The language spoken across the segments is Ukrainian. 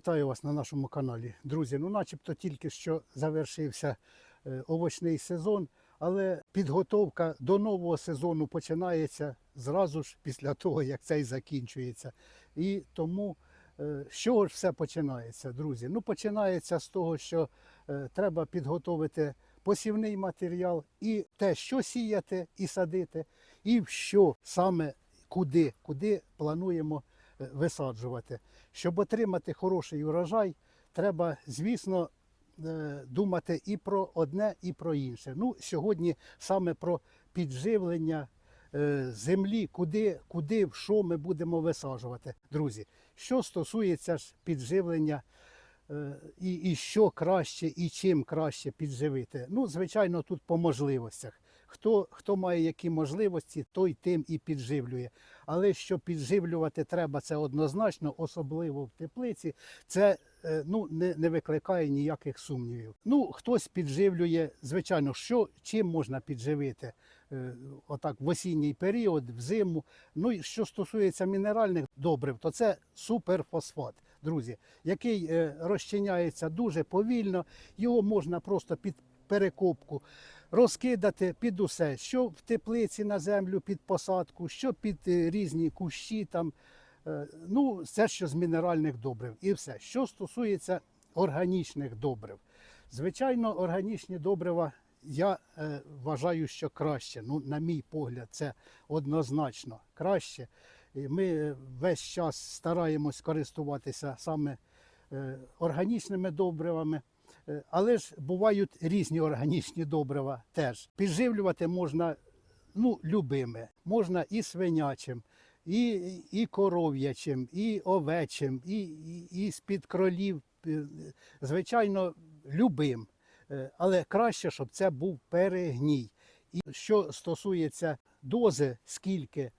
Вітаю вас на нашому каналі. Друзі, ну начебто тільки що завершився е, овочний сезон, але підготовка до нового сезону починається зразу ж після того, як цей закінчується. І тому е, з чого ж все починається, друзі? Ну, починається з того, що е, треба підготовити посівний матеріал і те, що сіяти і садити, і в що саме куди, куди плануємо висаджувати. Щоб отримати хороший урожай, треба, звісно, е, думати і про одне, і про інше. Ну, сьогодні саме про підживлення е, землі, куди, куди, що ми будемо висаджувати. Друзі, що стосується ж підживлення е, і, і що краще, і чим краще підживити. Ну, звичайно, тут по можливостях. Хто, хто має які можливості, той тим і підживлює. Але що підживлювати треба, це однозначно, особливо в теплиці, це е, ну, не, не викликає ніяких сумнівів. Ну, хтось підживлює, звичайно, що, чим можна підживити е, отак в осінній період, взиму. Ну і що стосується мінеральних добрив, то це суперфосфат. Друзі, який е, розчиняється дуже повільно, його можна просто під перекопку розкидати під усе, що в теплиці на землю під посадку, що під е, різні кущі там. Е, Ну, це що з мінеральних добрив і все. Що стосується органічних добрив. Звичайно, органічні добрива я е, вважаю, що краще. Ну, на мій погляд, це однозначно краще. Ми е, весь час стараємось користуватися саме е, органічними добривами. Е, Але ж бувають різні органічні добрива теж. Підживлювати можна ну, любими. Можна і свинячим, і, і коров'ячим, і овечим, і, і, і з-під кролів. Е, Звичайно, любим. Е, Але краще, щоб це був перегній. І що стосується дози, скільки,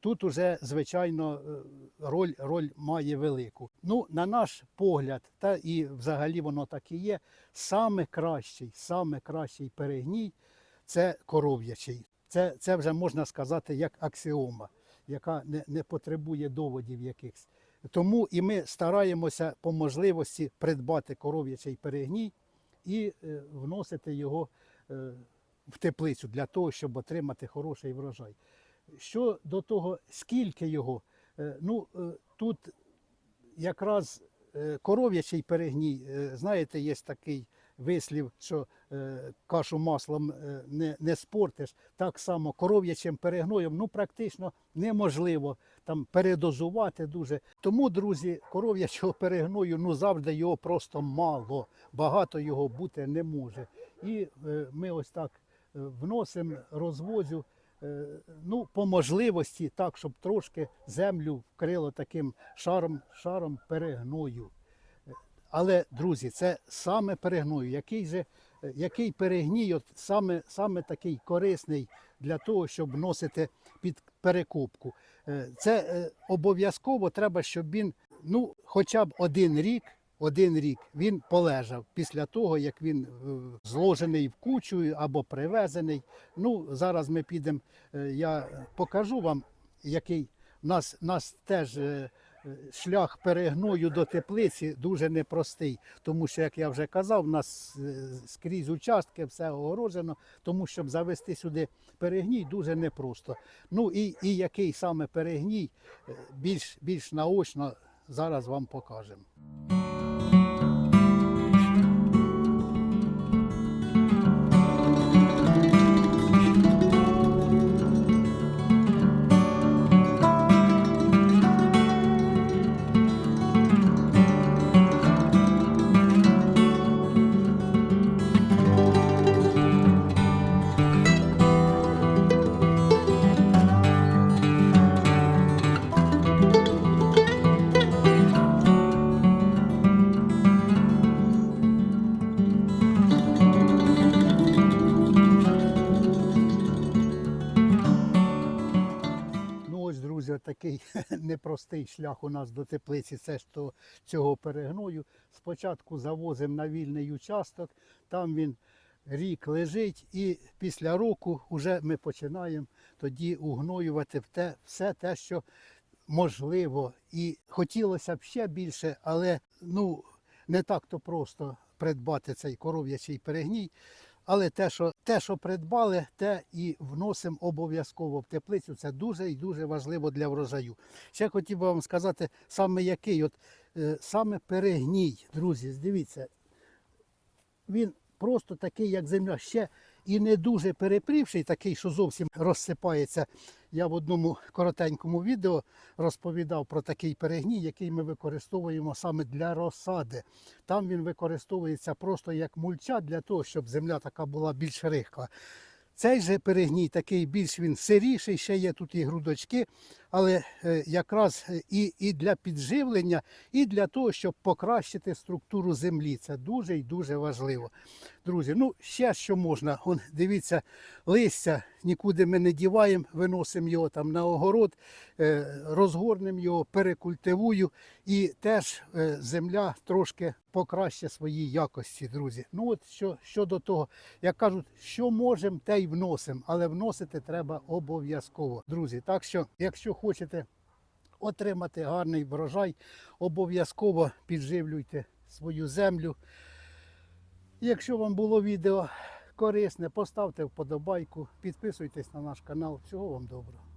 тут уже, звичайно, е, роль, роль має велику. Ну, на наш погляд, та і взагалі воно так і є, саме кращий, саме кращий перегній це коров'ячий. Це, це вже можна сказати як аксіома, яка не, не потребує доводів якихось. Тому і ми стараємося по можливості придбати коров'ячий перегній і е, вносити його е, в теплицю для того, щоб отримати хороший врожай. Що до того, скільки його, е, ну е, тут якраз е, коров'ячий перегній, знаєте, є такий вислів, що кашу маслом не, не спортиш. Так само коров'ячим перегноєм ну, практично неможливо там передозувати дуже. Тому, друзі, коров'ячого перегною ну, завжди його просто мало, багато його бути не може. І ми ось так вносимо, розвозю. Е, Ну, по можливості, так, щоб трошки землю вкрило таким шаром, шаром перегною. Але, друзі, це саме перегною. Який же, е, який перегній, от саме, саме такий корисний для того, щоб вносити під перекопку. Е, Це е, обов'язково треба, щоб він, ну, хоча б один рік, один рік він полежав після того, як він е, зложений в кучу або привезений. Ну, зараз ми підемо, е, я покажу вам, який нас, нас теж. е, шлях перегною до теплиці дуже непростий, тому що, як я вже казав, у нас скрізь участки, все огорожено, тому щоб завести сюди перегній дуже непросто. Ну і, і який саме перегній, більш, більш наочно зараз вам покажемо. Такий непростий шлях у нас до теплиці. Це ж то цього перегною. Спочатку завозимо на вільний участок, там він рік лежить, і після року вже ми починаємо тоді угноювати те, все те, що можливо, і хотілося б ще більше, але ну не так то просто придбати цей коров'ячий перегній. Але те, що те, що придбали, те і вносимо обов'язково в теплицю. Це дуже і дуже важливо для врожаю. Ще хотів би вам сказати, саме який, от е, саме перегній, друзі, дивіться, він просто такий, як земля, ще і не дуже перепрівший, такий, що зовсім розсипається. Я в одному коротенькому відео розповідав про такий перегній, який ми використовуємо саме для розсади. Там він використовується просто як мульча для того, щоб земля така була більш рихла. Цей же перегній такий більш він сиріший, ще є тут і грудочки, але е, якраз е, і, і для підживлення, і для того, щоб покращити структуру землі. Це дуже і дуже важливо. Друзі, ну ще що можна. Он, дивіться, листя нікуди ми не діваємо, виносимо його там на огород, е, розгорнемо його, перекультивую, і теж земля трошки покращить свої якості, друзі. Ну от що, щодо того, як кажуть, що можемо, те й вносимо, але вносити треба обов'язково, друзі. Так що, якщо хочете отримати гарний врожай, обов'язково підживлюйте свою землю. Якщо вам було відео корисне, поставте вподобайку, підписуйтесь на наш канал. Всього вам доброго.